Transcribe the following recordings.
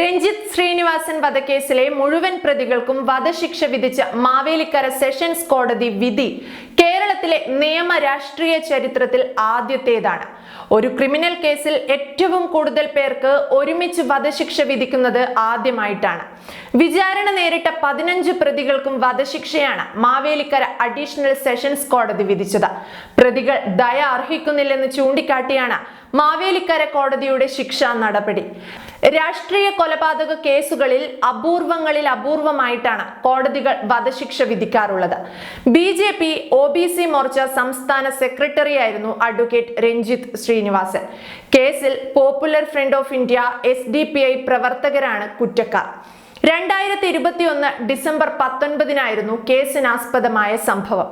രഞ്ജിത്ത് ശ്രീനിവാസൻ വധക്കേസിലെ മുഴുവൻ പ്രതികൾക്കും വധശിക്ഷ വിധിച്ച മാവേലിക്കര സെഷൻസ് കോടതി വിധി കേരളത്തിലെ നിയമ രാഷ്ട്രീയ ചരിത്രത്തിൽ ആദ്യത്തേതാണ്. ഒരു ക്രിമിനൽ കേസിൽ ഏറ്റവും കൂടുതൽ പേർക്ക് ഒരുമിച്ച് വധശിക്ഷ വിധിക്കുന്നത് ആദ്യമായിട്ടാണ്. വിചാരണ നേരിട്ട പതിനഞ്ച് പ്രതികൾക്കും വധശിക്ഷയാണ് മാവേലിക്കര അഡീഷണൽ സെഷൻസ് കോടതി വിധിച്ചത്. പ്രതികൾ ദയ അർഹിക്കുന്നില്ലെന്ന് ചൂണ്ടിക്കാട്ടിയാണ് മാവേലിക്കര കോടതിയുടെ ശിക്ഷാ നടപടി. രാഷ്ട്രീയ കൊലപാതക കേസുകളിൽ അപൂർവങ്ങളിൽ അപൂർവമായിട്ടാണ് കോടതികൾ വധശിക്ഷ വിധിക്കാറുള്ളത്. B J P O B C Morcha സംസ്ഥാന സെക്രട്ടറിയായിരുന്നു അഡ്വക്കേറ്റ് രഞ്ജിത്ത് ശ്രീനിവാസൻ. കേസിൽ popular front of India S D P I പ്രവർത്തകരാണ് കുറ്റക്കാർ. രണ്ടായിരത്തി ഇരുപത്തിയൊന്ന് ഡിസംബർ പത്തൊൻപതിനായിരുന്നു കേസിനാസ്പദമായ സംഭവം.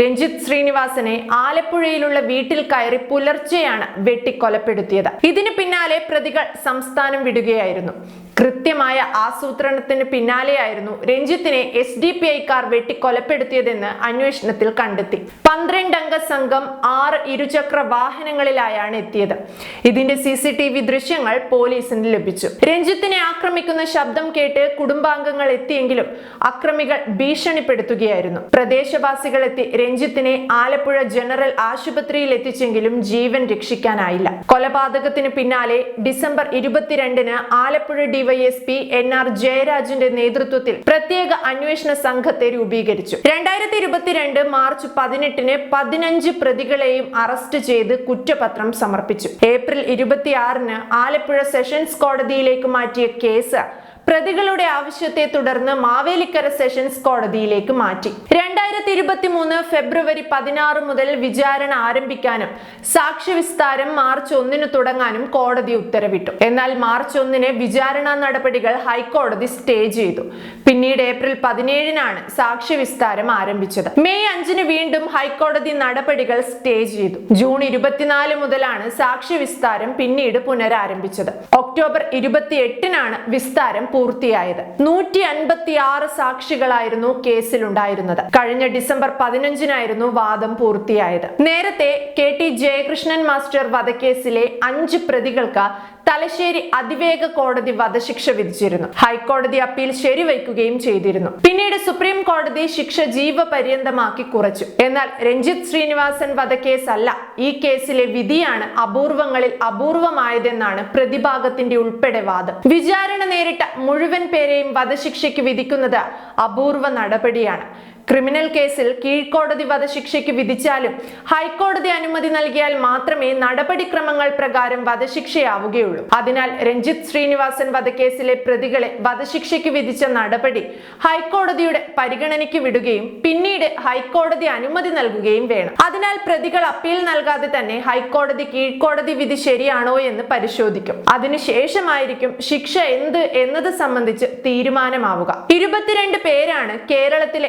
രഞ്ജിത്ത് ശ്രീനിവാസനെ ആലപ്പുഴയിലുള്ള വീട്ടിൽ കയറി പുലർച്ചെയാണ് വെട്ടിക്കൊലപ്പെടുത്തിയത്. ഇതിന് പിന്നാലെ പ്രതികൾ സംസ്ഥാനം വിടുകയായിരുന്നു. കൃത്യമായ ആസൂത്രണത്തിന് പിന്നാലെയായിരുന്നു രഞ്ജിത്തിനെ എസ് ഡി പി ഐക്കാർ വെട്ടിക്കൊലപ്പെടുത്തിയതെന്ന് അന്വേഷണത്തിൽ കണ്ടെത്തി. പന്ത്രണ്ടംഗ സംഘം ആറ് ഇരുചക്ര വാഹനങ്ങളിലായാണ് എത്തിയത്. ഇതിന്റെ സി സി ടി വി ദൃശ്യങ്ങൾ പോലീസിന് ലഭിച്ചു. രഞ്ജിത്തിനെ ആക്രമിക്കുന്ന ശബ്ദം കേട്ട് കുടുംബാംഗങ്ങൾ എത്തിയെങ്കിലും അക്രമികൾ ഭീഷണിപ്പെടുത്തുകയായിരുന്നു. പ്രദേശവാസികൾ എത്തി രഞ്ജിത്തിനെ ആലപ്പുഴ ജനറൽ ആശുപത്രിയിൽ എത്തിച്ചെങ്കിലും ജീവൻ രക്ഷിക്കാനായില്ല. കൊലപാതകത്തിന് പിന്നാലെ ഡിസംബർ ഇരുപത്തിരണ്ടിന് ആലപ്പുഴ ഡിവൈഎസ്പി എൻ ആർ ജയരാജിന്റെ നേതൃത്വത്തിൽ പ്രത്യേക അന്വേഷണ സംഘത്തെ രൂപീകരിച്ചു. രണ്ടായിരത്തി ഇരുപത്തിരണ്ട് മാർച്ച് പതിനെട്ടിന് പതിനഞ്ച് പ്രതികളെയും അറസ്റ്റ് ചെയ്ത് കുറ്റപത്രം സമർപ്പിച്ചു. ഏപ്രിൽ ഇരുപത്തിയാറിന് ആലപ്പുഴ സെഷൻസ് കോടതിയിലേക്ക് മാറ്റിയ കേസ് പ്രതികളുടെ ആവശ്യത്തെ തുടർന്ന് മാവേലിക്കര സെഷൻസ് കോടതിയിലേക്ക് മാറ്റി. രണ്ടായിരത്തി ഇരുപത്തി മൂന്ന് ഫെബ്രുവരി പതിനാറ് മുതൽ വിചാരണ ആരംഭിക്കാനും സാക്ഷി വിസ്താരം മാർച്ച് ഒന്നിന് തുടങ്ങാനും കോടതി ഉത്തരവിട്ടു. എന്നാൽ മാർച്ച് ഒന്നിന് വിചാരണ നടപടികൾ ഹൈക്കോടതി സ്റ്റേ ചെയ്തു. പിന്നീട് ഏപ്രിൽ പതിനേഴിനാണ് സാക്ഷി വിസ്താരം ആരംഭിച്ചത്. മെയ് അഞ്ചിന് വീണ്ടും ഹൈക്കോടതി നടപടികൾ സ്റ്റേ ചെയ്തു. ജൂൺ ഇരുപത്തിനാല് മുതലാണ് സാക്ഷി വിസ്താരം പിന്നീട് പുനരാരംഭിച്ചത്. ഒക്ടോബർ ഇരുപത്തി എട്ടിനാണ് വിസ്താരം പൂർത്തിയായത്. നൂറ്റി അൻപത്തി ആറ് സാക്ഷികളായിരുന്നു കേസിലുണ്ടായിരുന്നത്. കഴിഞ്ഞ ഡിസംബർ പതിനഞ്ചിനായിരുന്നു വാദം പൂർത്തിയായത്. നേരത്തെ കെ ടി ജയകൃഷ്ണൻ മാസ്റ്റർ വധക്കേസിലെ അഞ്ച് പ്രതികൾക്ക് തലശ്ശേരി അതിവേഗ കോടതി വധശിക്ഷ വിധിച്ചിരുന്നു. ഹൈക്കോടതി അപ്പീൽ ശരിവയ്ക്കുകയും ചെയ്തിരുന്നു. പിന്നീട് സുപ്രീം കോടതി ശിക്ഷ ജീവപര്യന്തമാക്കി കുറച്ചു. എന്നാൽ രഞ്ജിത്ത് ശ്രീനിവാസൻ വധക്കേസല്ല. ഈ കേസിലെ വിധിയാണ് അപൂർവങ്ങളിൽ അപൂർവമായതെന്നാണ് പ്രതിഭാഗത്തിന്റെ ഉൾപ്പെടെ വാദം. വിചാരണ നേരിട്ട മുഴുവൻ പേരെയും വധശിക്ഷയ്ക്ക് വിധിക്കുന്നത് അപൂർവ നടപടിയാണ്. ക്രിമിനൽ കേസിൽ കീഴ്ക്കോടതി വധശിക്ഷയ്ക്ക് വിധിച്ചാലും ഹൈക്കോടതി അനുമതി നൽകിയാൽ മാത്രമേ നടപടിക്രമങ്ങൾ പ്രകാരം വധശിക്ഷയാവുകയുള്ളൂ. അതിനാൽ രഞ്ജിത്ത് ശ്രീനിവാസൻ വധക്കേസിലെ പ്രതികളെ വധശിക്ഷയ്ക്ക് വിധിച്ച നടപടി ഹൈക്കോടതിയുടെ പരിഗണനയ്ക്ക് വിടുകയും പിന്നീട് ഹൈക്കോടതി അനുമതി നൽകുകയും വേണം. അതിനാൽ പ്രതികൾ അപ്പീൽ നൽകാതെ തന്നെ ഹൈക്കോടതി കീഴ്ക്കോടതി വിധി ശരിയാണോ എന്ന് പരിശോധിക്കും. അതിനുശേഷമായിരിക്കും ശിക്ഷ എന്ത് എന്നത് സംബന്ധിച്ച് തീരുമാനമാവുക. ഇരുപത്തിരണ്ട് പേരാണ് കേരളത്തിലെ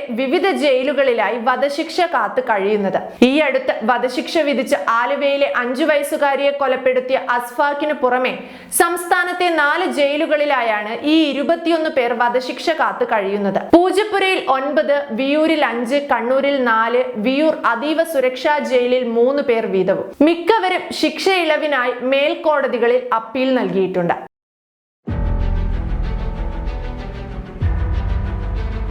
വിവിധ ജയിലുകളിലായി വധശിക്ഷ കാത്തു കഴിയുന്നത്. ഈ അടുത്ത് വധശിക്ഷ വിധിച്ച് ആലുവയിലെ അഞ്ചു വയസ്സുകാരിയെ കൊലപ്പെടുത്തിയ അസ്ഫാക്കിന് പുറമെ സംസ്ഥാനത്തെ നാല് ജയിലുകളിലായാണ് ഈ ഇരുപത്തിയൊന്ന് പേർ വധശിക്ഷ കാത്തു കഴിയുന്നത്. പൂജപ്പുരയിൽ ഒൻപത് വിയൂരിൽ അഞ്ച് കണ്ണൂരിൽ നാല് വിയൂർ അതീവ സുരക്ഷാ ജയിലിൽ മൂന്ന് പേർ വീതവും. മിക്കവരും ശിക്ഷ ഇളവിനായി മേൽക്കോടതികളിൽ അപ്പീൽ നൽകിയിട്ടുണ്ട്.